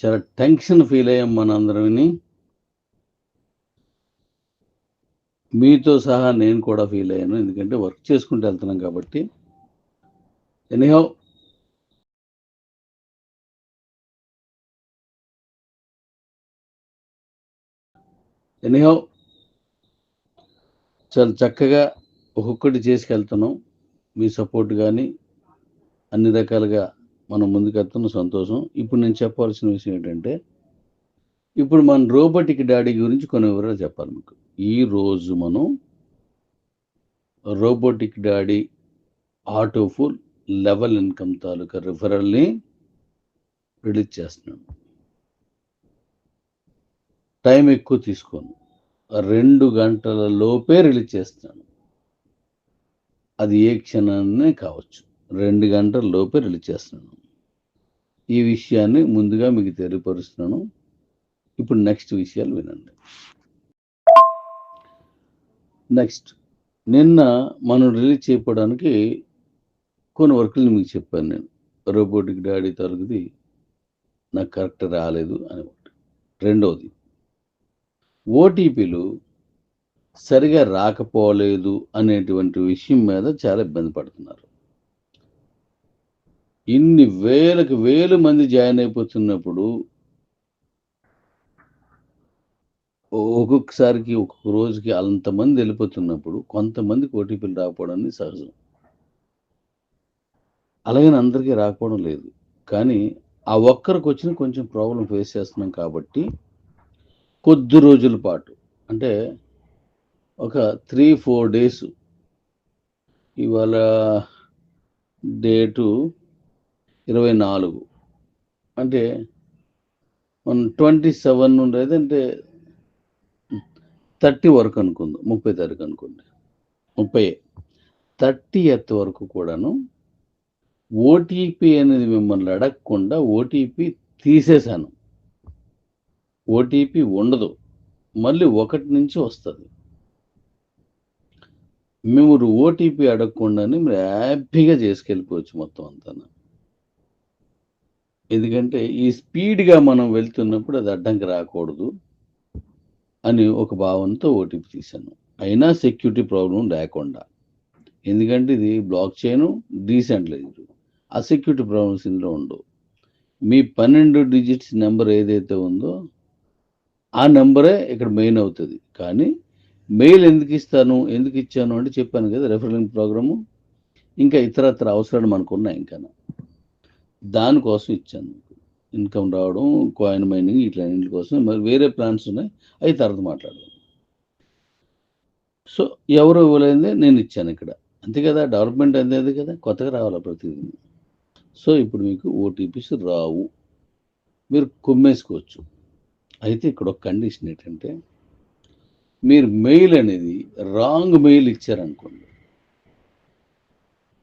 చాలా tension feel అయ్యాం మనందరం మీతో సహా నేను కూడా ఫీల్ అయ్యాను. ఎందుకంటే వర్క్ చేసుకుంటూ వెళ్తున్నాం కాబట్టి. ఎనీహౌ ఎనీహౌ చాలా చక్కగా ఒక్కొక్కటి చేసుకెళ్తున్నాం. మీ సపోర్ట్ కానీ అన్ని రకాలుగా మనం ముందుకెళ్తున్న సంతోషం. ఇప్పుడు నేను చెప్పాల్సిన విషయం ఏంటంటే ఇప్పుడు మన రోబోటిక్ డాడీ గురించి కొన్ని వివరాలు చెప్పాలి మీకు. ఈ రోజు మనం robotic daddy autopool level income తాలూకా రిఫరల్ని రిలీజ్ చేస్తున్నాను టైం ఎక్కువ తీసుకోను. రెండు గంటల లోపే రిలీజ్ చేస్తున్నాను అది ఏ క్షణాన్నే కావచ్చు. రెండు గంటల లోపే రిలీజ్ చేస్తున్నాను. ఈ విషయాన్ని ముందుగా మీకు తెలియపరుస్తున్నాను. ఇప్పుడు నెక్స్ట్ విషయాలు వినండి. నెక్స్ట్ నిన్న మనం రిలీజ్ చేయడానికి కొన్ని వర్కులు మీకు చెప్పాను నేను. రోబోటిక్ డాడీ తరగతి నాకు కరెక్ట్ రాలేదు అని ఒకటి. రెండవది ఓటీపీలు సరిగా రాకపోలేదు అనేటువంటి విషయం మీద చాలా ఇబ్బంది పడుతున్నారు. ఇన్ని వేలకు వేలు మంది జాయిన్ అయిపోతున్నప్పుడు ఒక్కొక్కసారికి ఒక్కొక్క రోజుకి అంతమంది వెళ్ళిపోతున్నప్పుడు కొంతమందికి ఓటీపీలు రాకపోవడం అనేది సహజం. అలాగని అందరికీ రాకపోవడం లేదు. కానీ ఆ ఒక్కరికి వచ్చిన కొంచెం ప్రాబ్లం ఫేస్ చేస్తున్నాం కాబట్టి కొద్ది రోజుల పాటు అంటే ఒక త్రీ ఫోర్ డేస్ ఇవాళ డేటు ఇరవై నాలుగు. అంటే మన ట్వంటీ సెవెన్ నుండి అంటే థర్టీ వరకు అనుకుందాం ముప్పై తారీఖు అనుకోండి. ముప్పై థర్టీ ఎత్ వరకు కూడాను ఓటీపీ అనేది మిమ్మల్ని అడగకుండా ఓటీపీ తీసేశాను. ఓటీపీ ఉండదు. మళ్ళీ ఒకటి నుంచి వస్తుంది. మేము ఓటీపీ అడగకుండానే మీరు హ్యాపీగా చేసుకెళ్ళిపోవచ్చు మొత్తం అంతా ఎందుకంటే ఈ స్పీడ్గా మనం వెళ్తున్నప్పుడు అది అడ్డంకి రాకూడదు అని ఒక భావంతో ఓటీపీ తీశాను. అయినా సెక్యూరిటీ ప్రాబ్లం లేకుండా ఎందుకంటే ఇది బ్లాక్ చైన్ డీసెంట్లైజ్డ్. ఆ సెక్యూరిటీ ప్రాబ్లమ్స్ ఇందులో ఉండవు. మీ పన్నెండు డిజిట్స్ నెంబర్ ఏదైతే ఉందో ఆ నెంబరే ఇక్కడ మెయిన్ అవుతుంది. కానీ మెయిల్ ఎందుకు ఇస్తాను ఎందుకు ఇచ్చాను అంటే చెప్పాను కదా రెఫరెన్స్ ప్రోగ్రాము. ఇంకా ఇతరత్ర అవసరాలు మనకు ఉన్నాయి ఇంకా దానికోసం ఇచ్చాను ఇన్కమ్ రావడం కాయిన్ మైనింగ్ ఇట్లా కోసం మరి వేరే ప్లాన్స్ ఉన్నాయి. అవి తర్వాత మాట్లాడదాం. సో ఎవరు ఇవ్వలేదే నేను ఇచ్చాను ఇక్కడ. అంతే కదా? డెవలప్మెంట్ అందేది కదా? కొత్తగా రావాలి ప్రతిదీ? సో ఇప్పుడు మీకు ఓటీపీస్ రావు. మీరు కుమ్మేసుకోవచ్చు. అయితే ఇక్కడ ఒక కండిషన్ ఏంటంటే మీరు మెయిల్ అనేది రాంగ్ మెయిల్ ఇచ్చారనుకోండి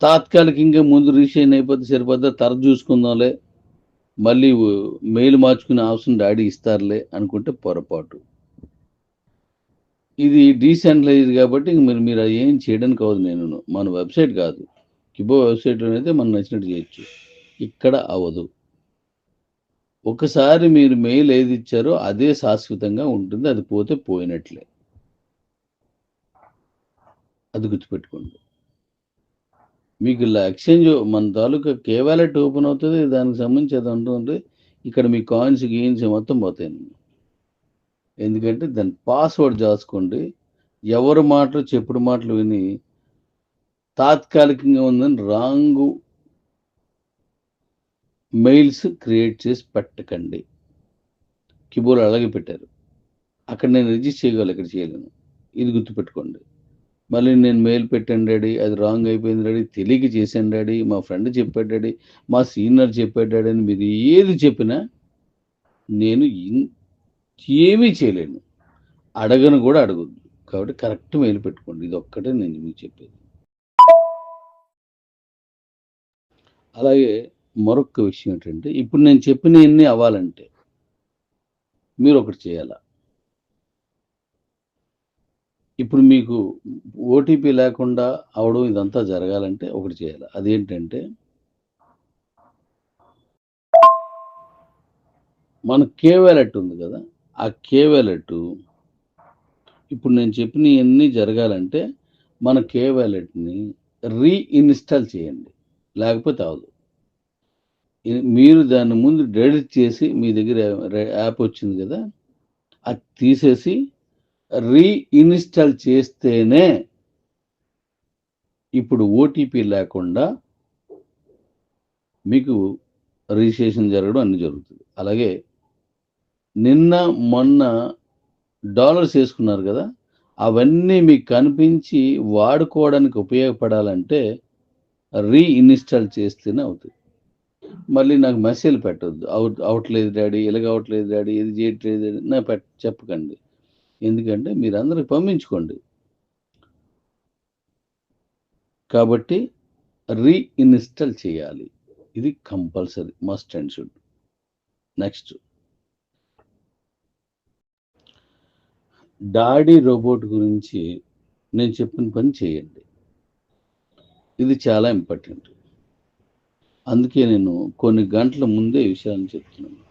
తాత్కాలికంగా ముందు రీషైన్ అయిపోతే సరిపోతే తర చూసుకుందాంలే. మళ్ళీ మెయిల్ మార్చుకునే అవసరం డాడీ ఇస్తారులే అనుకుంటే పొరపాటు. ఇది డీసెంట్రలైజ్ కాబట్టి ఇంక మీరు మీరు అది ఏం చేయడానికి అవ్వదు నేను మన వెబ్సైట్ కాదు. కిబో వెబ్సైట్లో అయితే మనం నచ్చినట్టు చేయొచ్చు. ఇక్కడ అవ్వదు ఒకసారి మీరు మెయిల్ ఏది ఇచ్చారో అదే శాశ్వతంగా ఉంటుంది. అది పోతే పోయినట్లే. అది గుర్తుపెట్టుకోండి. మీకు ఇలా ఎక్స్చేంజ్ మన తాలూకా కే వ్యాలెట్ ఓపెన్ అవుతుంది దానికి సంబంధించి అది ఉంటుంది ఇక్కడ మీ కాయిన్స్ గీయిన్స్ మొత్తం పోతాయి. ఎందుకంటే దాని పాస్వర్డ్ చేసుకోండి ఎవరి మాటలు చెప్పుడు మాటలు విని తాత్కాలికంగా ఉందని రాంగ్ మెయిల్స్ క్రియేట్ చేసి పెట్టకండి. కీబోర్డ్ అలాగే పెట్టారు. అక్కడ నేను రిజిస్టర్ చేయగలను ఇక్కడ చేయలేను. ఇది గుర్తుపెట్టుకోండి. మళ్ళీ నేను మెయిల్ పెట్టాను డాడీ అది రాంగ్ అయిపోయింది డాడీ తెలియక చేశాను డాడీ మా ఫ్రెండ్ చెప్పాడు డాడీ మా సీనియర్ చెప్పాడు డాడీ అని మీరు ఏది చెప్పినా నేను ఏమీ చేయలేను. అడగను కూడా అడగద్దు. కాబట్టి కరెక్ట్ మెయిల్ పెట్టుకోండి. ఇది ఒక్కటే నేను మీకు చెప్పేది. అలాగే మరొక విషయం ఏంటంటే ఇప్పుడు నేను చెప్పిన ఎన్ని అవ్వాలంటే మీరు ఒకటి చేయాలా? ఇప్పుడు మీకు ఓటీపీ లేకుండా అవడం ఇదంతా జరగాలంటే ఒకటి చేయాలి. అదేంటంటే మన కే వ్యాలెట్ ఉంది కదా ఆ కే వ్యాలెట్ ఇప్పుడు నేను చెప్పిన ఇవన్నీ జరగాలంటే మన కే వ్యాలెట్ని రీఇన్స్టాల్ చేయండి. లేకపోతే అవదు. మీరు దాన్ని ముందు డెలిట్ చేసి మీ దగ్గర యాప్ వచ్చింది కదా అది తీసేసి రీఇన్స్టాల్ చేస్తేనే ఇప్పుడు ఓటీపీ లేకుండా మీకు రిజిస్ట్రేషన్ జరగడం అన్ని జరుగుతుంది. అలాగే నిన్న మొన్న డాలర్స్ వేసుకున్నారు కదా అవన్నీ మీకు కనిపించి వాడుకోవడానికి ఉపయోగపడాలంటే రీఇన్స్టాల్ చేస్తేనే అవుతుంది. మళ్ళీ నాకు మెసేజ్ పెట్టద్దు. అవుట్ అవట్లేదు డాడీ ఇలాగ అవట్లేదు డాడీ ఇది చేయట్లేదు నా పెట్ చెప్పకండి. ఎందుకంటే మీరు అందరికి పంపించుకోండి. కాబట్టి రీఇన్స్టాల్ చేయాలి. ఇది compulsory must and should. Next. Daddy robot గురించి నేను చెప్పిన పని చేయండి. ఇది చాలా ఇంపార్టెంట్. అందుకే నేను కొన్ని గంటల ముందే విషయాలను విషయాన్ని చెప్తున్నాను.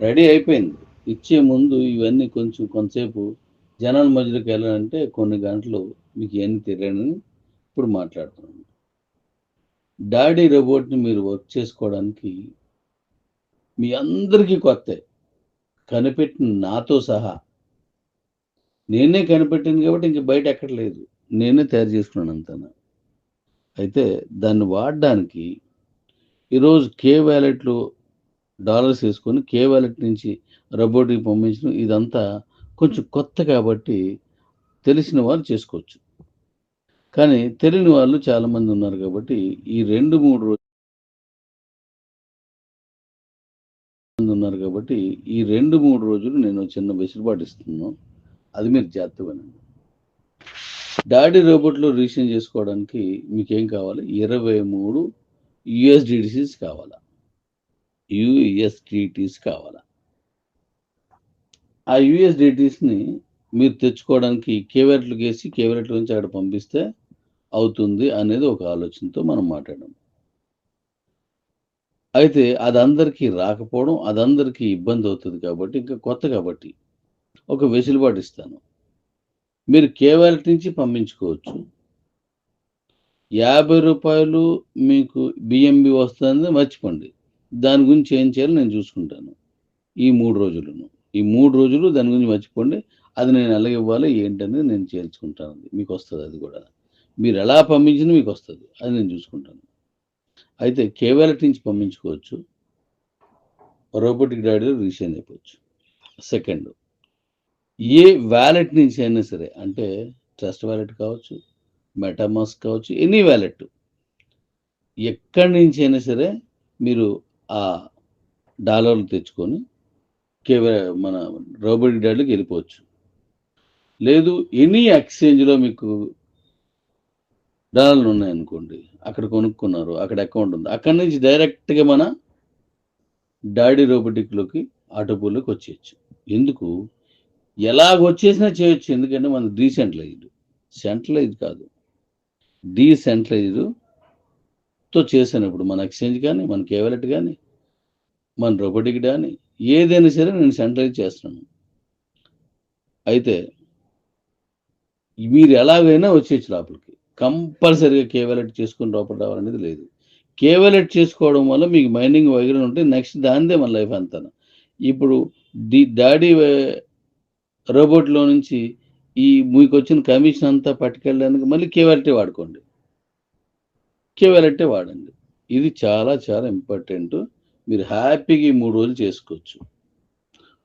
రెడీ అయిపోయింది. ఇచ్చే ముందు ఇవన్నీ కొంచెం కొంతసేపు జనాల మధ్యలోకి వెళ్ళాలంటే కొన్ని గంటలు మీకు ఏమి తెలియనని ఇప్పుడు మాట్లాడుతున్నాను డాడీ రోబోట్ని మీరు వర్క్ చేసుకోవడానికి మీ అందరికీ కొత్త. కనిపెట్టిన నాతో సహా. నేనే కనిపెట్టాను కాబట్టి ఇంక బయట ఎక్కడ లేదు. నేనే తయారు చేసుకున్నాను అంతనా. అయితే దాన్ని వాడడానికి ఈరోజు కే వ్యాలెట్లు డాలర్స్ వేసుకొని కే వ్యాలెట్ నుంచి రోబోట్కి పంపించడం ఇదంతా కొంచెం కొత్త కాబట్టి తెలిసిన వాళ్ళు చేసుకోవచ్చు. కానీ తెలియని వాళ్ళు చాలామంది ఉన్నారు కాబట్టి ఈ రెండు మూడు రోజులు ఉన్నారు కాబట్టి ఈ రెండు మూడు రోజులు నేను చిన్న వెసులుబాటు ఇస్తున్నాను అది మీరు జాగ్రత్త వినండి. డాడీ రోబోట్లో రిజిస్ట్రేషన్ చేసుకోవడానికి మీకు ఏం కావాలి? ఇరవై మూడు యుఎస్డిటీసీస్ కావాలా? యుఎస్డిటీస్ కావాలా? ఆ యుఎస్డిటీస్ని మీరు తెచ్చుకోవడానికి కేవరెట్లకు గేసి కేవరెట్ల నుంచి అక్కడ పంపిస్తే అవుతుంది అనేది ఒక ఆలోచనతో మనం మాట్లాడాం. అయితే అది అందరికీ రాకపోవడం అది అందరికీ ఇబ్బంది అవుతుంది కాబట్టి ఇంకా కొత్త కాబట్టి ఒక వెసులుబాటు ఇస్తాను. మీరు కేవలం నుంచి పంపించుకోవచ్చు. యాభై రూపాయలు మీకు బిఎంబి వస్తుంది మర్చిపోండి. దాని గురించి ఏం చేయాలో నేను చూసుకుంటాను ఈ మూడు రోజులను ఈ మూడు రోజులు దాని గురించి మర్చిపోండి. అది నేను ఎలా ఇవ్వాలి ఏంటనేది నేను చేర్చుకుంటాను. మీకు వస్తుంది అది కూడా. మీరు ఎలా పంపించినా మీకు వస్తుంది. అది నేను చూసుకుంటాను. అయితే కేవలం నుంచి పంపించుకోవచ్చు. రోబోటిక్ డాడీలో రిజిస్ట్రేషన్ అయిపోవచ్చు. సెకండ్ ఏ వ్యాలెట్ నుంచి అయినా సరే అంటే ట్రస్ట్ వ్యాలెట్ కావచ్చు మెటామాస్ కావచ్చు ఎనీ వ్యాలెట్ ఎక్కడి నుంచి అయినా సరే మీరు ఆ డాలర్లు తెచ్చుకొని కేవల మన రోబోటిక్ డాడీకి వెళ్ళిపోవచ్చు. లేదు ఎనీ ఎక్స్చేంజ్లో మీకు డాలర్లు ఉన్నాయనుకోండి అక్కడ కొనుక్కున్నారు అక్కడ అకౌంట్ ఉంది అక్కడి నుంచి డైరెక్ట్గా మన డాడీ రోబోటిక్లోకి ఆటోపూల్లోకి వచ్చేయచ్చు. ఎందుకు? ఎలాగ వచ్చేసినా చేయొచ్చు ఎందుకంటే మన డీసెంట్రలైజ్డ్. సెంట్రలైజ్ కాదు. డీసెంట్రలైజ్డ్తో చేసినప్పుడు మన ఎక్స్చేంజ్ కానీ మన కేవలెట్ కానీ మన రోబోటిక్ కానీ ఏదైనా సరే నేను సెంట్రలైజ్ చేస్తున్నాను. అయితే మీరు ఎలాగైనా వచ్చేయచ్చు లోపలికి. కంపల్సరీగా కేవలెట్ చేసుకుని లోపల రావాలనేది లేదు. కేవలెట్ చేసుకోవడం వల్ల మీకు మైనింగ్ వగైరా ఉంటే నెక్స్ట్ దానిదే మన లైఫ్ అంతా ఇప్పుడు డి డాడీ రోబోట్లో నుంచి ఈ మీకు వచ్చిన కమిషన్ అంతా పట్టుకెళ్ళడానికి మళ్ళీ కేవలెట్టే వాడుకోండి. కేవలెట్టే వాడండి. ఇది చాలా చాలా ఇంపార్టెంట్. మీరు హ్యాపీగా ఈ మూడు రోజులు చేసుకోవచ్చు.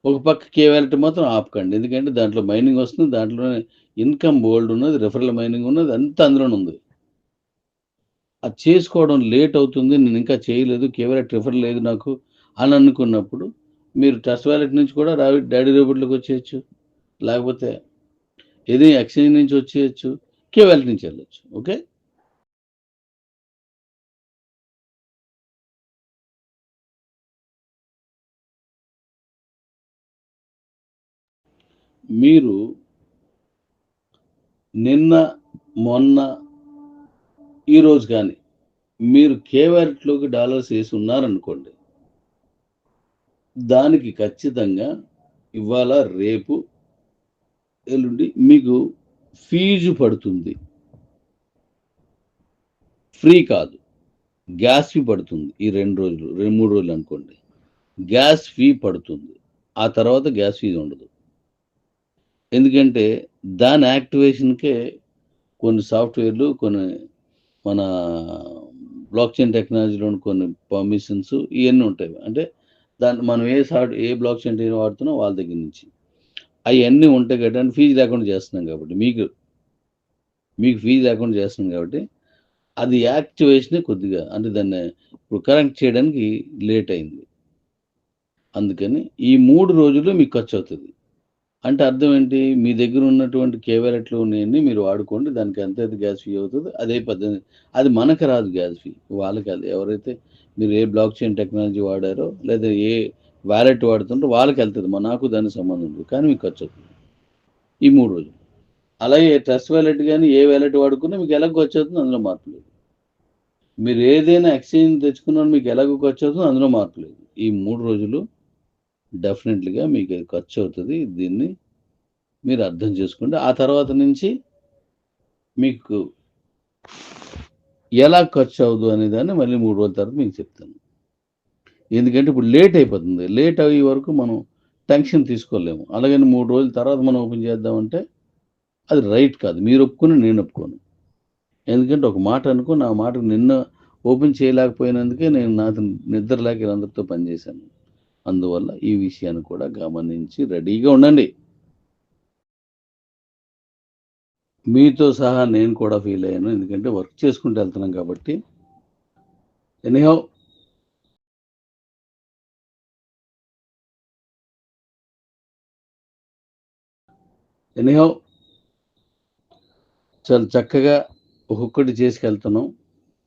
ఒక పక్క కేవాలిటీ మాత్రం ఆపకండి. ఎందుకంటే దాంట్లో మైనింగ్ వస్తుంది దాంట్లోనే ఇన్కమ్ బోల్డ్ ఉన్నది రెఫరల్ మైనింగ్ ఉన్నది అంతా అందులోనే ఉంది. అది చేసుకోవడం లేట్ అవుతుంది నేను ఇంకా చేయలేదు కేవలం రిఫర్ లేదు నాకు అని అనుకున్నప్పుడు మీరు ట్రస్ట్ వ్యాలెట్ నుంచి కూడా రావి డాడీ రోబోట్లోకి వచ్చేయచ్చు. లేకపోతే ఏదైనా ఎక్స్చేంజ్ నుంచి వచ్చేయచ్చు కేవాలెట్ నుంచి వెళ్ళచ్చు. ఓకే? మీరు నిన్న మొన్న ఈరోజు కానీ మీరు కేవాలెట్లోకి డాలర్స్ వేసి ఉన్నారనుకోండి దానికి ఖచ్చితంగా ఇవాళ రేపు ఎల్లుండి మీకు ఫీజు పడుతుంది. ఫ్రీ కాదు. గ్యాస్ ఫీ పడుతుంది ఈ రెండు రోజులు రెండు మూడు రోజులు అనుకోండి. గ్యాస్ ఫీ పడుతుంది. ఆ తర్వాత గ్యాస్ ఫీజు ఉండదు. ఎందుకంటే దాని యాక్టివేషన్కే కొన్ని సాఫ్ట్వేర్లు కొన్ని మన బ్లాక్ చైన్ టెక్నాలజీలోని కొన్ని పర్మిషన్స్ ఇవన్నీ ఉంటాయి. అంటే దాన్ని మనం ఏ సాఫ్ట్ ఏ బ్లాక్ చైన్ వాడుతున్నాం వాళ్ళ దగ్గర నుంచి. అవన్నీ ఉంటాయి కాబట్టి ఫీజు లేకుండా చేస్తున్నాం కాబట్టి మీకు మీకు ఫీజు లేకుండా చేస్తున్నాం కాబట్టి అది యాక్టివేషన్ కొద్దిగా అంటే దాన్ని ఇప్పుడు కరెక్ట్ చేయడానికి లేట్ అయింది. అందుకని ఈ మూడు రోజులు మీకు ఖర్చు అవుతుంది అంటే అర్థం ఏంటి? మీ దగ్గర ఉన్నటువంటి కేవలెట్లు ఉన్నాయని మీరు వాడుకోండి. దానికి ఎంత గ్యాస్ ఫీ అవుతుందో అదే పద్ధతి. అది మనకు రాదు గ్యాస్ ఫీ వాళ్ళకి అది ఎవరైతే మీరు ఏ బ్లాక్ చైన్ టెక్నాలజీ వాడారో లేదా ఏ వ్యాలెట్ వాడుతుంటారో వాళ్ళకి వెళ్తుంది. మా నాకు దానికి సంబంధం లేదు. కానీ మీకు ఖర్చు అవుతుంది. ఈ మూడు రోజులు. అలాగే ట్రస్ట్ వ్యాలెట్ కానీ ఏ వ్యాలెట్ వాడుకున్నా మీకు ఎలాగ ఖర్చు అవుతుంది అందులో మార్పు లేదు. మీరు ఏదైనా ఎక్స్చేంజ్ తెచ్చుకున్నా మీకు ఎలాగో ఖర్చు అవుతుంది అందులో మార్పు లేదు. ఈ మూడు రోజులు డెఫినెట్లీగా మీకు అది ఖర్చు అవుతుంది. దీన్ని మీరు అర్థం చేసుకోండి. ఆ తర్వాత నుంచి మీకు ఎలా ఖర్చు అవ్వదు అనే దాన్ని మళ్ళీ మూడు రోజుల తర్వాత మీకు చెప్తాను. ఎందుకంటే ఇప్పుడు లేట్ అయిపోతుంది. లేట్ అయ్యే వరకు మనం టెన్షన్ తీసుకోలేము. అలాగని మూడు రోజుల తర్వాత మనం ఓపెన్ చేద్దామంటే అది రైట్ కాదు. మీరు ఒప్పుకుని నేను ఒప్పుకోను. ఎందుకంటే ఒక మాట అనుకో నా మాట నిన్న ఓపెన్ చేయలేకపోయినందుకే నేను నాతో నిద్ర లేక వీళ్ళందరితో పనిచేశాను. అందువల్ల ఈ విషయాన్ని కూడా గమనించి రెడీగా ఉండండి. మీతో సహా నేను కూడా ఫీల్ అయ్యాను. ఎందుకంటే వర్క్ చేసుకుంటూ వెళ్తున్నాం కాబట్టి. ఎనీహౌ. ఎనీహౌ. చాలా చక్కగా ఒక్కొక్కటి చేసుకెళ్తున్నాం.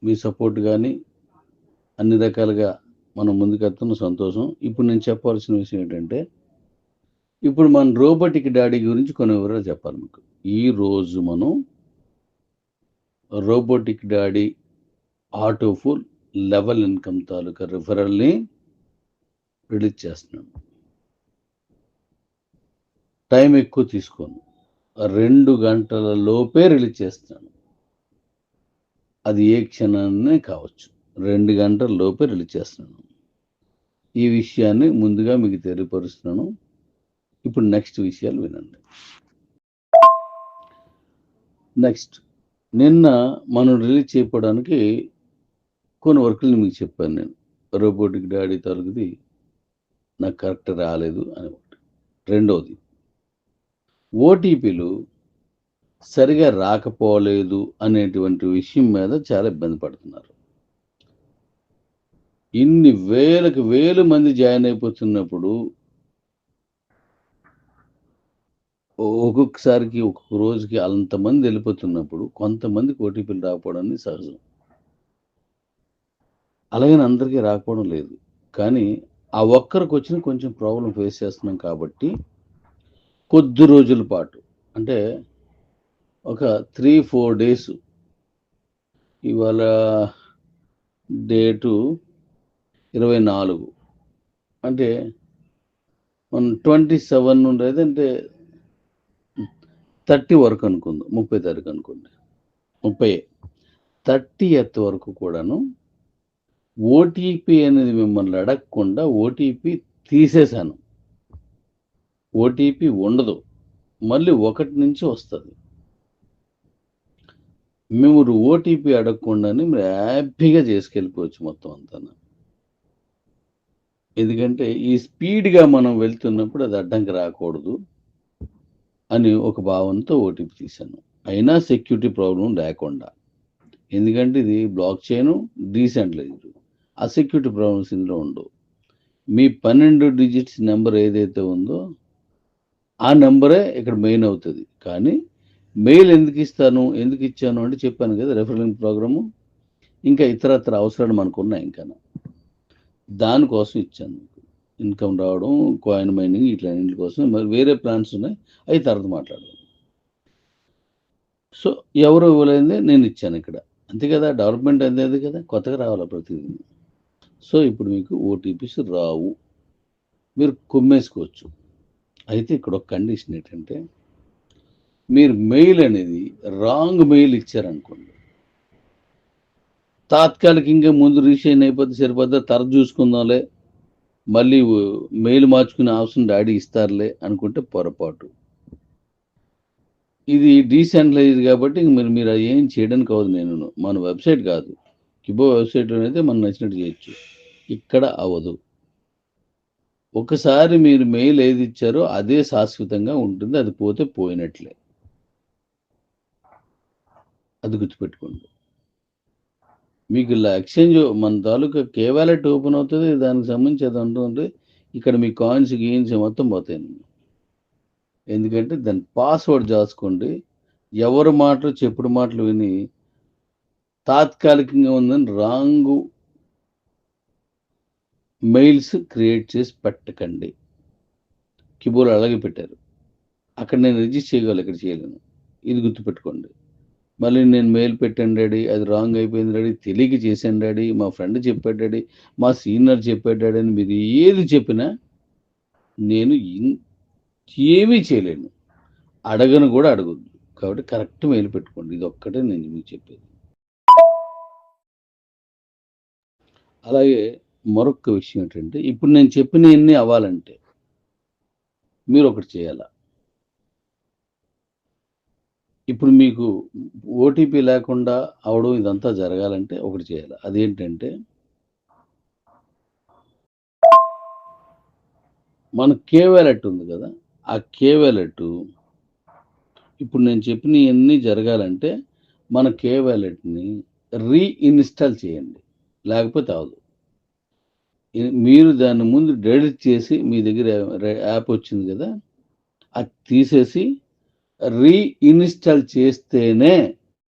మీ సపోర్ట్ కానీ అన్ని రకాలుగా మనం ముందుకెళ్తున్న సంతోషం. ఇప్పుడు నేను చెప్పాల్సిన విషయం ఏంటంటే ఇప్పుడు మన రోబోటిక్ డాడీ గురించి కొన్ని వివరాలు చెప్పాలి మీకు. ఈ రోజు మనం robotic daddy autopool level income తాలూకా రిఫరల్ని రిలీజ్ చేస్తున్నాను టైం ఎక్కువ తీసుకోను. రెండు గంటల లోపే రిలీజ్ చేస్తున్నాను. అది ఏ క్షణాన్నే కావచ్చు. రెండు గంటల లోపే రిలీజ్ చేస్తున్నాను. ఈ విషయాన్ని ముందుగా మీకు తెలియపరుస్తున్నాను. ఇప్పుడు నెక్స్ట్ విషయాలు వినండి. నెక్స్ట్ నిన్న మనం రిలీజ్ చేయడానికి కొన్ని వర్కులు మీకు చెప్పాను నేను. రోబోటిక్ డాడీ తరగతి నాకు కరెక్ట్ రాలేదు అని ఒకటి. రెండవది ఓటీపీలు సరిగా రాకపోలేదు అనేటువంటి విషయం మీద చాలా ఇబ్బంది పడుతున్నారు. ఇన్ని వేలకు వేలు మంది జాయిన్ అయిపోతున్నప్పుడు ఒక్కొక్కసారికి ఒక్కొక్క రోజుకి అంతమంది వెళ్ళిపోతున్నప్పుడు కొంతమందికి ఓటీపీలు రాకపోవడం అనేది సహజం. అలాగే అందరికీ రాకపోవడం లేదు. కానీ ఆ ఒక్కరికి వచ్చిన కొంచెం ప్రాబ్లం ఫేస్ చేస్తున్నాం కాబట్టి కొద్ది రోజుల పాటు అంటే ఒక త్రీ ఫోర్ డేస్ ఇవాళ డేటు ఇరవై నాలుగు. అంటే మన ట్వంటీ సెవెన్ నుండి అంటే థర్టీ వరకు అనుకుందాం ముప్పై తారీఖు అనుకోండి. ముప్పై. థర్టీ ఎత్ వరకు కూడాను ఓటీపీ అనేది మిమ్మల్ని అడగకుండా ఓటీపీ తీసేశాను. ఓటీపీ ఉండదు. మళ్ళీ ఒకటి నుంచి వస్తుంది. మేము ఓటీపీ అడగకుండానే మీరు హ్యాపీగా చేసుకెళ్ళిపోవచ్చు మొత్తం అంతా ఎందుకంటే ఈ స్పీడ్గా మనం వెళ్తున్నప్పుడు అది అడ్డంకి రాకూడదు అని ఒక భావంతో ఓటీపీ తీశాను. అయినా సెక్యూరిటీ ప్రాబ్లం లేకుండా. ఎందుకంటే ఇది బ్లాక్ చైన్ డీసెంట్లైజ్డ్ ఆ సెక్యూరిటీ ప్రాబ్లమ్స్ ఇందులో ఉండవు. మీ పన్నెండు డిజిట్స్ నెంబర్ ఏదైతే ఉందో ఆ నెంబరే ఇక్కడ మెయిన్ అవుతుంది. కానీ మెయిల్ ఎందుకు ఇస్తాను ఎందుకు ఇచ్చాను అంటే చెప్పాను కదా రెఫరింగ్ ప్రోగ్రాము. ఇంకా ఇతరత్ర అవసరాలు మనకు ఉన్నాయి ఇంకా దానికోసం ఇచ్చాను. ఇన్కమ్ రావడం కాయిన్ మైనింగ్ ఇట్లాంటి కోసం మరి వేరే ప్లాన్స్ ఉన్నాయి. అవి తర్వాత మాట్లాడదాం. సో ఎవరు ఇవ్వలేదే నేను ఇచ్చాను ఇక్కడ. అంతే కదా? డెవలప్మెంట్ అనేది కదా? కొత్తగా రావాలి ప్రతిదీ? సో ఇప్పుడు మీకు ఓటీపీస్ రావు. మీరు కొమ్మేసుకోవచ్చు. అయితే ఇక్కడ ఒక కండిషన్ ఏంటంటే మీరు మెయిల్ అనేది రాంగ్ మెయిల్ ఇచ్చారనుకోండి తాత్కాలికంగా ముందు రీషైన్ అయిపోతే సరిపోతే తర చూసుకుందాంలే. మళ్ళీ మెయిల్ మార్చుకునే అవసరం డాడీ ఇస్తారులే అనుకుంటే పొరపాటు. ఇది డీసెంట్రలైజ్ కాబట్టి ఇంక మీరు మీరు అది ఏం చేయడానికి అవ్వదు నేను మన వెబ్సైట్ కాదు. కిబో వెబ్సైట్లో అయితే మనం నచ్చినట్టు చేయొచ్చు. ఇక్కడ అవ్వదు. ఒకసారి మీరు మెయిల్ ఏది ఇచ్చారో అదే శాశ్వతంగా ఉంటుంది. అది పోతే పోయినట్లే. అది గుర్తుపెట్టుకోండి. మీకు ఇలా ఎక్స్చేంజ్ మన తాలూకా కేవాలెట్ ఓపెన్ అవుతుంది దానికి సంబంధించి అది ఉంటుంది ఇక్కడ మీ కాయిన్స్ గీన్స్ మొత్తం పోతాయి. ఎందుకంటే దాని పాస్వర్డ్ చేసుకోండి ఎవరి మాటలు చెప్పుడు మాటలు విని తాత్కాలికంగా ఉందని రాంగు మెయిల్స్ క్రియేట్ చేసి పెట్టకండి. కీబోర్డ్ అలాగే పెట్టారు. అక్కడ నేను రిజిస్టర్ చేయగలను ఇక్కడ చేయలేను. ఇది గుర్తుపెట్టుకోండి. మళ్ళీ నేను మెయిల్ పెట్టాను డాడీ అది రాంగ్ అయిపోయింది డాడీ తెలియక చేశాను డాడీ మా ఫ్రెండ్ చెప్పాడు డాడీ మా సీనియర్ చెప్పాడు డాడీ అని మీరు ఏది చెప్పినా నేను ఏమీ చేయలేను. అడగను కూడా అడగొద్దు. కాబట్టి కరెక్ట్ మెయిల్ పెట్టుకోండి. ఇది ఒక్కటే నేను మీకు చెప్పేది. అలాగే మరొక విషయం ఏంటంటే ఇప్పుడు నేను చెప్పినవన్నీ అవ్వాలంటే మీరు ఒకటి చేయాలా? ఇప్పుడు మీకు ఓటీపీ లేకుండా అవడం ఇదంతా జరగాలంటే ఒకటి చేయాలి. అదేంటంటే మన కే వ్యాలెట్ ఉంది కదా ఆ కే వ్యాలెట్ ఇప్పుడు నేను చెప్పినవన్నీ జరగాలంటే మన కే వ్యాలెట్ని రీఇన్స్టాల్ చేయండి. లేకపోతే అవదు మీరు దాన్ని ముందు డెలిట్ చేసి మీ దగ్గర యాప్ వచ్చింది కదా అది తీసేసి రీఇన్స్టాల్ చేస్తేనే